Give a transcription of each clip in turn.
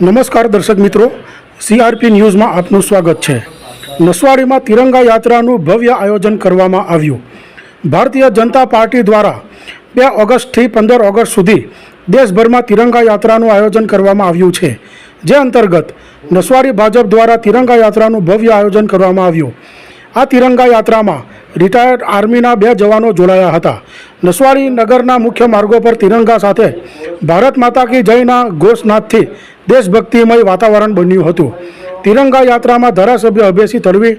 નમસ્કાર દર્શક મિત્રો સીઆરપી ન્યૂઝમાં આપનું સ્વાગત છે. નસવાડીમાં તિરંગા યાત્રાનું ભવ્ય આયોજન કરવામાં આવ્યું. ભારતીય જનતા પાર્ટી દ્વારા બે ઓગસ્ટથી પંદર ઓગસ્ટ સુધી દેશભરમાં તિરંગા યાત્રાનું આયોજન કરવામાં આવ્યું છે. જે અંતર્ગત નસવાડી ભાજપ દ્વારા તિરંગા યાત્રાનું ભવ્ય આયોજન કરવામાં આવ્યું. આ તિરંગા યાત્રામાં રિટાયર્ડ આર્મીના બે જવાનો જોડાયા હતા. નસવાડી નગરના મુખ્ય માર્ગો પર તિરંગા સાથે ભારત માતા કી જયના ઘોષનાથથી દેશભક્તિમય વાતાવરણ બન્યું હતું. તિરંગા યાત્રામાં ધારાસભ્ય અભયસિંહ તડવી,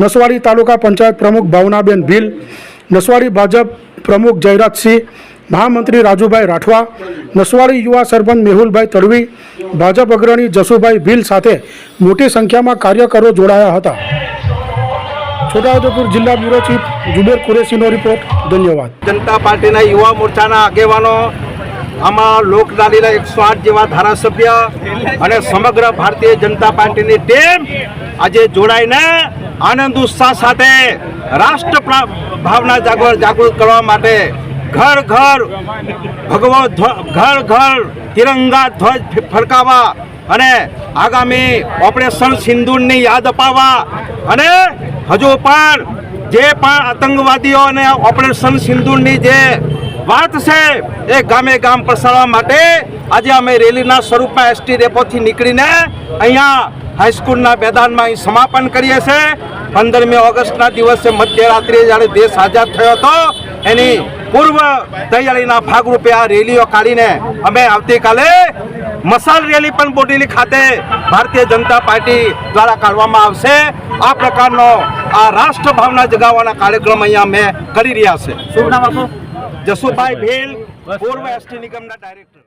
નસવાડી તાલુકા પંચાયત પ્રમુખ ભાવનાબેન ભીલ, નસવાડી ભાજપ પ્રમુખ જયરાજસિંહ, મહામંત્રી રાજુભાઈ રાઠવા, નસવાડી યુવા સરપંચ મેહુલભાઈ તડવી, ભાજપ અગ્રણી જસુભાઈ ભીલ સાથે મોટી સંખ્યામાં કાર્યકરો જોડાયા હતા. છોટાઉદેપુર જિલ્લા બ્યુરો ચીફ જુબેર કુરેશીનો રિપોર્ટ. ધન્યવાદ. જનતા પાર્ટીના યુવા મોરચાના આગેવાનો આમાં લોકડાલીના એકસો આઠ જેવા ધારાસભ્ય અને સમગ્ર ભારતીય જનતા પાર્ટીની ટીમ આજે જોડાઈને આનંદ ઉત્સાહ સાથે રાષ્ટ્ર ભાવના જાગૃત કરવા માટે ઘર ઘર ભગવો ઘર ઘર તિરંગા ધ્વજ ફરકાવવા અને આગામી ઓપરેશન સિંદૂરની યાદ અપાવવા અને હજુ પણ જે પણ આતંકવાદીઓ અને ઓપરેશન સિંદૂરની જે વાત છે એ ગામે ગામ પ્રસારવા માટે. આજે અમે રેલીના સ્વરૂપમાં એસટી ડેપોથી નીકળીને અહીંયા હાઈસ્કૂલના મેદાનમાં અહીં સમાપન કરીએ છીએ પંદરમી ઓગસ્ટના દિવસે મધ્યરાત્રિએ જ્યારે દેશ આઝાદ થયો હતો, એની પૂર્વ તૈયારીના ભાગરૂપે આ રેલીઓ કાઢીને અમે આવતીકાલે મસાલ રેલી પણ બોડેલી ખાતે ભારતીય જનતા પાર્ટી દ્વારા કાઢવામાં આવશે. આ પ્રકારનો આ રાષ્ટ્ર ભાવના જગાવવાના કાર્યક્રમ અહીંયા અમે કરી રહ્યા છે જસુભાઈ ભેલ પૂર્વ એસટી નિગમના ડાયરેક્ટર.